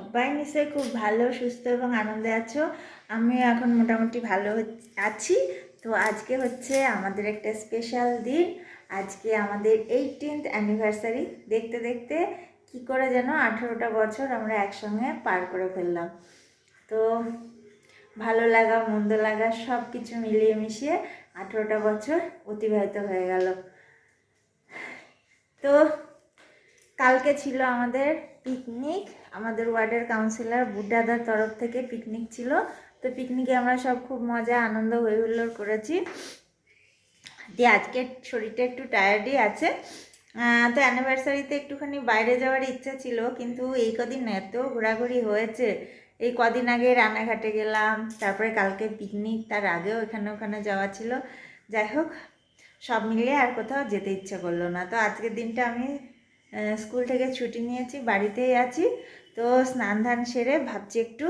সবাই নিশ্চয়ই খুব ভালো, সুস্থ এবং আনন্দে আছো। আমিও এখন মোটামুটি ভালো আছি। তো আজকে হচ্ছে আমাদের একটা স্পেশাল দিন। আজকে আমাদের এইটিনথ অ্যানিভার্সারি দেখতে দেখতে কি করে যেন আঠেরোটা বছর আমরা একসঙ্গে পার করে ফেললাম। তো ভালো লাগা, মন্দ লাগা সব কিছু মিলিয়ে মিশিয়ে আঠেরোটা বছর অতিবাহিত হয়ে গেল। তো কালকে ছিল আমাদের পিকনিক আমাদের ওয়ার্ডের কাউন্সিলর বুড্ডাদার তরফ থেকে পিকনিক ছিল। তো পিকনিকে আমরা সব খুব মজা, আনন্দ হই হুল্লোড় করেছি। দিয়ে আজকে শরীরটা একটু টায়ার্ডই আছে। তো অ্যানিভার্সারিতে একটুখানি বাইরে যাওয়ার ইচ্ছা ছিল, কিন্তু এই কদিন এত ঘোরাঘুরি হয়েছে। এই কদিন আগে রানাঘাটে গেলাম, তারপরে কালকে পিকনিক তার আগেও এখানে ওখানে যাওয়া ছিল। যাই হোক, সব মিলিয়ে আর কোথাও যেতে ইচ্ছে করল না। তো আজকের দিনটা আমি স্কুল থেকে ছুটি নিয়েছি, বাড়িতেই আছি। তো স্নান ধান সেরে ভাবছি একটু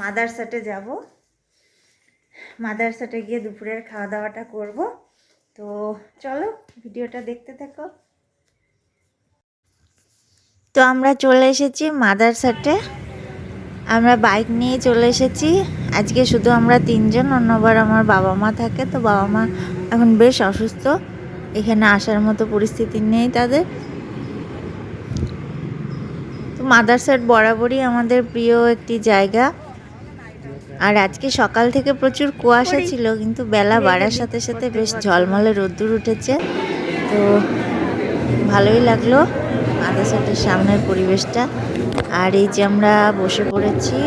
মাদারসাটে যাব। মাদারসাটে গিয়ে দুপুরের খাওয়া দাওয়াটা করব। তো চলো, ভিডিওটা দেখতে থাকো। তো আমরা চলে এসেছি মাদারসাটে আমরা বাইক নিয়ে চলে এসেছি। আজকে শুধু আমরা তিনজন, অন্যবার আমার বাবা মা থাকে। তো বাবা মা এখন বেশ অসুস্থ। এখানে আসার মতো পরিস্থিতি নেই তাদের। মাদারসাট বরাবরই আমাদের প্রিয় একটি জায়গা। আর আজকে সকাল থেকে প্রচুর কুয়াশা ছিল, কিন্তু বেলা বাড়ার সাথে সাথে বেশ ঝলমলে রোদ্দুর উঠেছে। তো ভালোই লাগল মাদারসাটের সামনের পরিবেশটা। আর এই যে আমরা বসে পড়েছি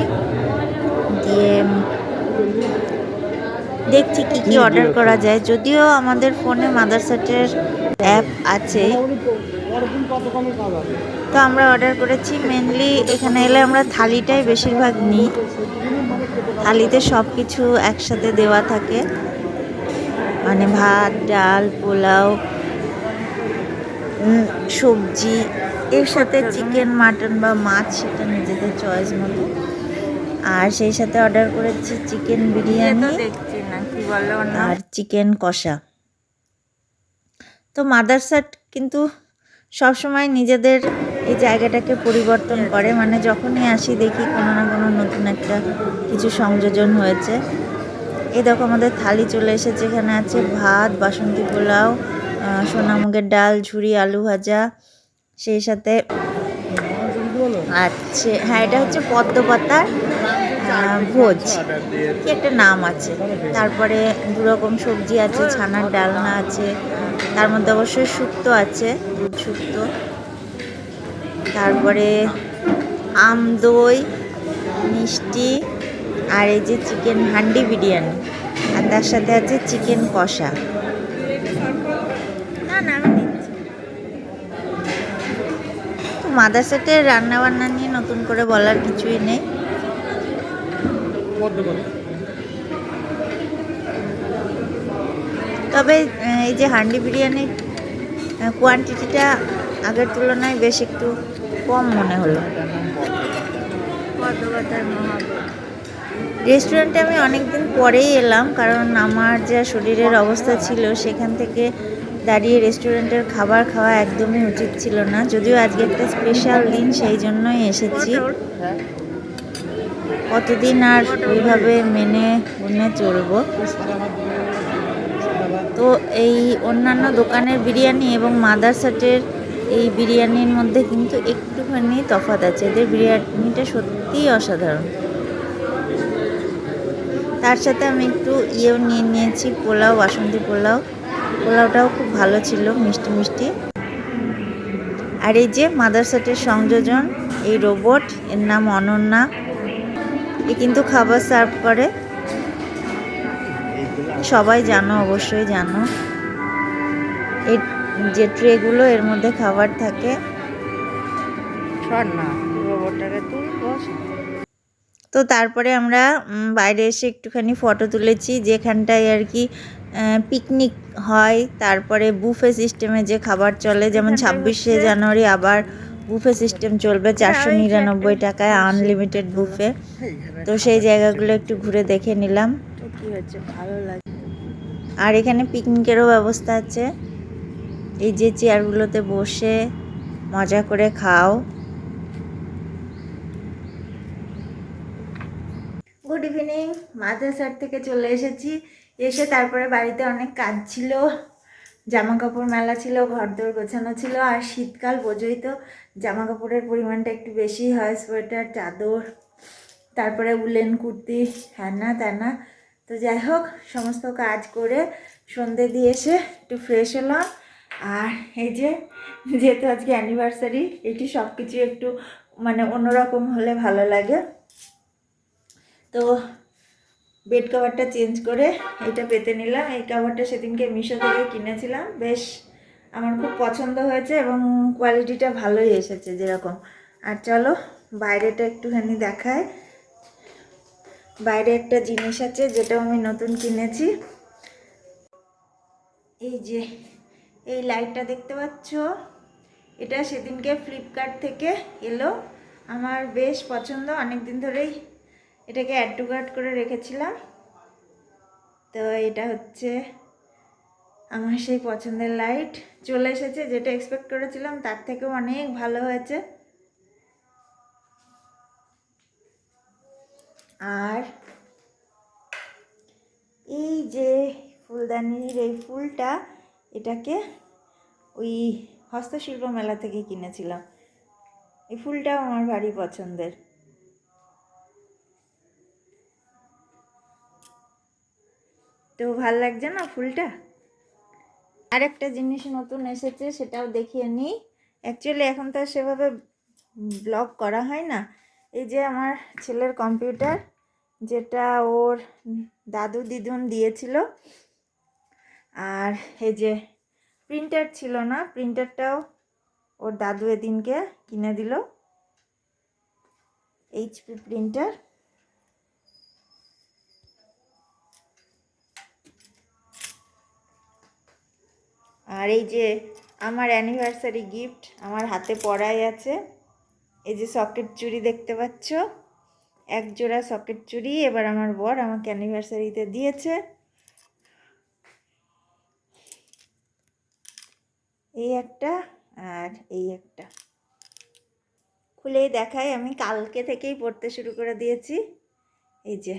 দিয়ে দেখছি কি কি অর্ডার করা যায়। যদিও আমাদের ফোনে মাদারসাটের অ্যাপ আছে। তো আমরা অর্ডার করেছি মেনলি এখানে এলে আমরা থালিটাই বেশিরভাগ নিই। থালিতে সব কিছু একসাথে দেওয়া থাকে। মানে ভাত ডাল পোলাও সবজি এর সাথে চিকেন মাটন বা মাছ সেটা নিজেদের চয়েস মতো। আর সেই সাথে অর্ডার করেছি চিকেন বিরিয়ানি আর চিকেন কষা। তো মাদারসাট কিন্তু সবসময় নিজেদের এই জায়গাটাকে পরিবর্তন করে। মানে যখনই আসি দেখি কোনো না কোনো নতুন একটা কিছু সংযোজন হয়েছে। এই দেখো আমাদের থালি চলে এসেছে, এখানে আছে ভাত, বাসন্তী পোলাও সোনামুগের ডাল, ঝুরি, আলু ভাজা, সেই সাথে আছে হ্যাঁ এটা হচ্ছে পদ্ম পাতার ভোজ। কি একটা নাম আছে। তারপরে দু রকম সবজি আছে, ছানার ডালনা আছে, তার মধ্যে অবশ্যই শুক্তো আছে, দুধ শুক্তো। তারপরে আম দই, মিষ্টি, আর এই যে চিকেন হান্ডি বিরিয়ানি। আর তার সাথে আছে চিকেন কষা। না না, আমি নিচ্ছি মাদারসাটের রান্না বান্না নিয়ে নতুন করে বলার কিছুই নেই। তবে এই যে হান্ডি বিরিয়ানির কোয়ান্টিটিটা আগের তুলনায় বেশ একটু কম মনে হলো। রেস্টুরেন্টে আমি অনেক দিন পরেই এলাম, কারণ আমার যা শরীরের অবস্থা ছিল, সেখান থেকে দাঁড়িয়ে রেস্টুরেন্টের খাবার খাওয়া একদমই উচিত ছিল না। যদিও আজকে একটা স্পেশাল দিন, সেই জন্যই এসেছি। কতদিন আর ওইভাবে মেনে গুনে চলবো? তো এই অন্যান্য দোকানের বিরিয়ানি এবং মাদারসাটের এই বিরিয়ানির মধ্যে কিন্তু একটুখানি তফাৎ আছে। এদের বিরিয়ানিটা সত্যিই অসাধারণ। তার সাথে আমি একটু ইয়েও নিয়ে নিয়েছি, পোলাও বাসন্তী পোলাও। পোলাওটাও খুব ভালো ছিল, মিষ্টি মিষ্টি। আর এই যে মাদারসাটের সংযোজন, এই রোবট, এর নাম অনন্যা। এ কিন্তু খাবার সার্ভ করে। সবাই জানো, অবশ্যই জানো। এই যে ট্রেগুলো এর মধ্যে খাবার থাকে। না তো তারপরে আমরা বাইরে এসে একটুখানি ফটো তুলেছি যেখানটায় আর কি পিকনিক হয়। তারপরে বুফে সিস্টেমে যে খাবার চলে যেমন ছাব্বিশে জানুয়ারি আবার বুফে সিস্টেম চলবে চারশো নিরানব্বই টাকায় আনলিমিটেড বুফে তো সেই জায়গাগুলো একটু ঘুরে দেখে নিলাম। আর এখানে পিকনিকেরও ব্যবস্থা আছে। এই যে চেয়ারগুলোতে বসে মজা করে খাও। গুড ইভিনিং মাদ্রাসার থেকে চলে এসেছি। এসে তারপরে বাড়িতে অনেক কাজ ছিল জামা কাপড় মেলা ছিল ঘর দোর গোছানো ছিল, আর শীতকাল বোঝোই তো জামা কাপড়ের পরিমাণটা একটু বেশি হয়, সোয়েটার, চাদর, তারপরে উলেন কুর্তি, হ্যানা ত্যানা। তো যাই হোক, সমস্ত কাজ করে সন্ধে দিয়ে এসে একটু ফ্রেশ হলাম। আর এই যে, যেহেতু আজকে অ্যানিভার্সারি এটি সব কিছু একটু মানে অন্যরকম হলে ভালো লাগে। তো বেড কভারটা চেঞ্জ করে এটা পেতে নিলাম। এই কভারটা সেদিনকে মিশো থেকে কিনেছিলাম। বেশ আমার খুব পছন্দ হয়েছে এবং কোয়ালিটিটা ভালোই এসেছে যেরকম। আর চলো, বাইরেটা একটুখানি দেখায় বাইরে একটা জিনিস আছে যেটা আমি নতুন কিনেছি। এই যে এই লাইটটা দেখতে পাচ্ছ? এটা সেদিনকে ফ্লিপকার্ট থেকে এলো। আমার বেশ পছন্দ। অনেক দিন ধরেই এটাকে অ্যাড টু কার্ট করে রেখেছিলাম। তো এটা হচ্ছে আমার সেই পছন্দের লাইট চলে এসেছে, যেটা এক্সপেক্ট করেছিলাম, তার থেকেও অনেক ভালো হয়েছে। আর এই যে ফুলদানির এই ফুলটা এটাকে ওই হস্তশিল্প মেলা থেকে কিনেছিলাম। এই ফুলটাও আমার ভারী পছন্দের। তো ভালো লাগছে না ফুলটা? আর একটা জিনিস নতুন এসেছে, সেটাও দেখিয়ে নিই। অ্যাকচুয়ালি এখন তো সেভাবে ব্লগ করা হয় না। এই যে আমার ছেলের কম্পিউটার যেটা ওর দাদু দিদুন দিয়েছিল আর এই যে প্রিন্টার ছিল না প্রিন্টারটাও ওর দাদু এদিনকে কিনে দিল। এইচপি প্রিন্টার আর এই যে আমার অ্যানিভার্সারি গিফট আমার হাতে পড়াই আছে। এই যে সকেট চুড়ি দেখতে পাচ্ছ? এক জোড়া সকেট চুড়ি, এবার আমার বর আমাকে অ্যানিভার্সারিতে দিয়েছে। এই একটা আর এই একটা। খুলেই দেখাই, আমি কালকে থেকেই পড়তে শুরু করে দিয়েছি। এই যে,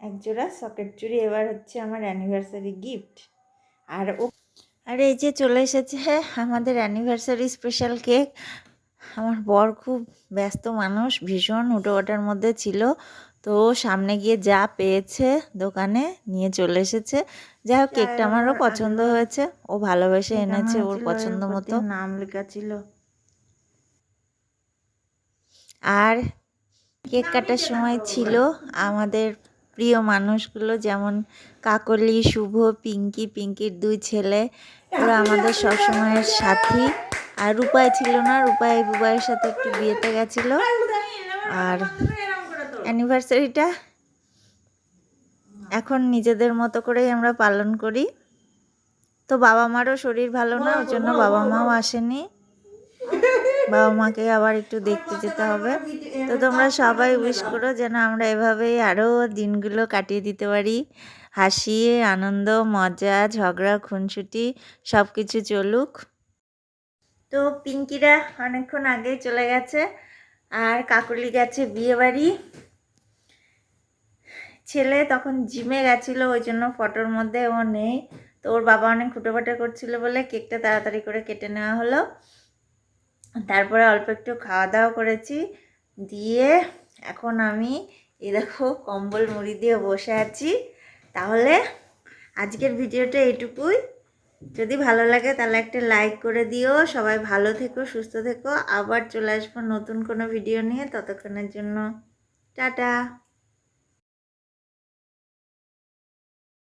এক জোড়া সকেট চুড়ি এবার হচ্ছে আমার অ্যানিভার্সারি গিফট আর ও আর এই যে চলে এসেছে আমাদের অ্যানিভার্সারি স্পেশাল কেক আমার বর খুব ব্যস্ত মানুষ, ভীষণ উটোয়াটার মধ্যে ছিল। তো সামনে গিয়ে যা পেয়েছে দোকানে নিয়ে চলে এসেছে। যাই হোক কেকটা আমারও পছন্দ হয়েছে। ও ভালোবেসে এনেছে ওর পছন্দ মতো। নাম লেখা ছিল। আর কেক কাটার সময় ছিল আমাদের প্রিয় মানুষগুলো যেমন কাকলি শুভ পিঙ্কি পিঙ্কির দুই ছেলে। ওরা আমাদের সবসময়ের সাথী। আর রূপায় ছিল না রূপায় বুবাইয়ের সাথে একটু বিয়েতে গেছিল। আর অ্যানিভার্সারিটা এখন নিজেদের মতো করেই আমরা পালন করি। তো বাবা মারও শরীর ভালো না ওই জন্য বাবা মাও আসেনি। বাবা মাকে আবার একটু দেখতে যেতে হবে। তো তোমরা সবাই উইশ করো যেন আমরা এভাবেই আরও দিনগুলো কাটিয়ে দিতে পারি। হাসি আনন্দ মজা ঝগড়া খুনসুটি সব কিছু চলুক। তো পিঙ্কিরা অনেকক্ষণ আগেই চলে গেছে। আর কাকলি গেছে বিয়ে বাড়ি ছেলে তখন জিমে গেছিল, ওই জন্য ফটোর মধ্যে ও নেই। তো ওর বাবা অনেক খুঁটোপাটা করছিল বলে কেকটা তাড়াতাড়ি করে কেটে নেওয়া হলো। তারপরে অল্প একটু খাওয়া দাওয়া করেছি। দিয়ে এখন আমি এ দেখো কম্বল মুড়ি দিয়ে বসে আছি। তাহলে আজকের ভিডিওটা এইটুকুই। যদি ভালো লাগে তাহলে একটা লাইক করে দিও। সবাই ভালো থেকো, সুস্থ থেকো। আবার চলে আসব নতুন কোনো ভিডিও নিয়ে ততক্ষণের জন্য। টাটা!